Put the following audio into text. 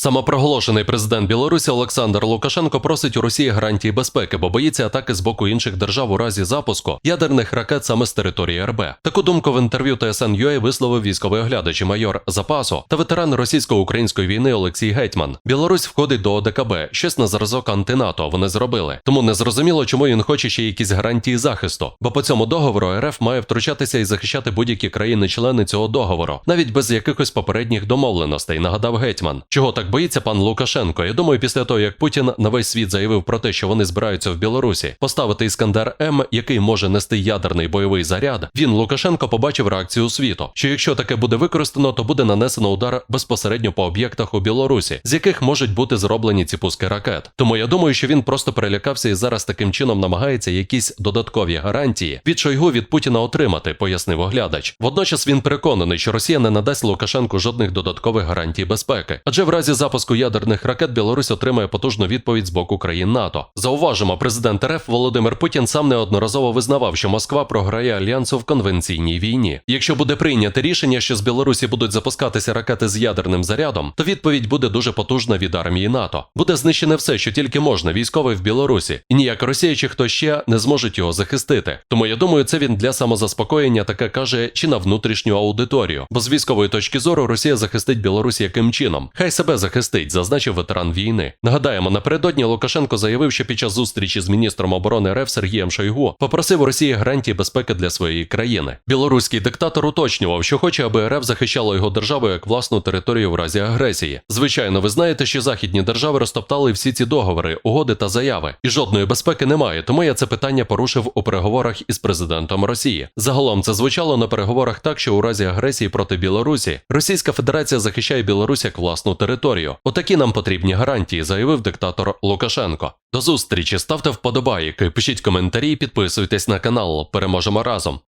Самопроголошений президент Білорусі Олександр Лукашенко просить у Росії гарантії безпеки, бо боїться атаки з боку інших держав у разі запуску ядерних ракет саме з території РБ. Таку думку в інтерв'ю ТСН.UA висловив військовий оглядач і майор запасу та ветеран російсько-української війни Олексій Гетьман. Білорусь входить до ОДКБ, щось на зразок антинато вони зробили. Тому не зрозуміло, чому він хоче ще якісь гарантії захисту. Бо по цьому договору РФ має втручатися і захищати будь-які країни-члени цього договору, навіть без якихось попередніх домовленостей, нагадав гетьман. Чого так боїться пан Лукашенко? Я думаю, після того як Путін на весь світ заявив про те, що вони збираються в Білорусі поставити іскандер М, який може нести ядерний бойовий заряд. Він Лукашенко побачив реакцію світу, що якщо таке буде використано, то буде нанесено удар безпосередньо по об'єктах у Білорусі, з яких можуть бути зроблені ці пуски ракет. Тому я думаю, що він просто перелякався і зараз таким чином намагається якісь додаткові гарантії від Шойгу від Путіна отримати, пояснив оглядач. Водночас він переконаний, що Росія не надасть Лукашенку жодних додаткових гарантій безпеки, адже в разі запуску ядерних ракет Білорусь отримає потужну відповідь з боку країн НАТО. Зауважимо, президент РФ Володимир Путін сам неодноразово визнавав, що Москва програє альянсу в конвенційній війні. Якщо буде прийняте рішення, що з Білорусі будуть запускатися ракети з ядерним зарядом, то відповідь буде дуже потужна від армії НАТО. Буде знищене все, що тільки можна, військовий в Білорусі, і ніяк Росія чи хто ще не зможуть його захистити. Тому я думаю, це він для самозаспокоєння таке каже чи на внутрішню аудиторію. Бо з військової точки зору Росія захистить Білорусь яким чином? Хай себе захистить, зазначив ветеран війни. Нагадаємо, напередодні Лукашенко заявив, що під час зустрічі з міністром оборони РФ Сергієм Шойгу попросив Росії гарантії безпеки для своєї країни. Білоруський диктатор уточнював, що хоче, аби РФ захищало його державу як власну територію в разі агресії. Звичайно, ви знаєте, що західні держави розтоптали всі ці договори, угоди та заяви, і жодної безпеки немає. Тому я це питання порушив у переговорах із президентом Росії. Загалом це звучало на переговорах так, що у разі агресії проти Білорусі Російська Федерація захищає Білорусь як власну територію. Отакі нам потрібні гарантії, заявив диктатор Лукашенко. До зустрічі, ставте вподобайки, пишіть коментарі, підписуйтесь на канал. Переможемо разом.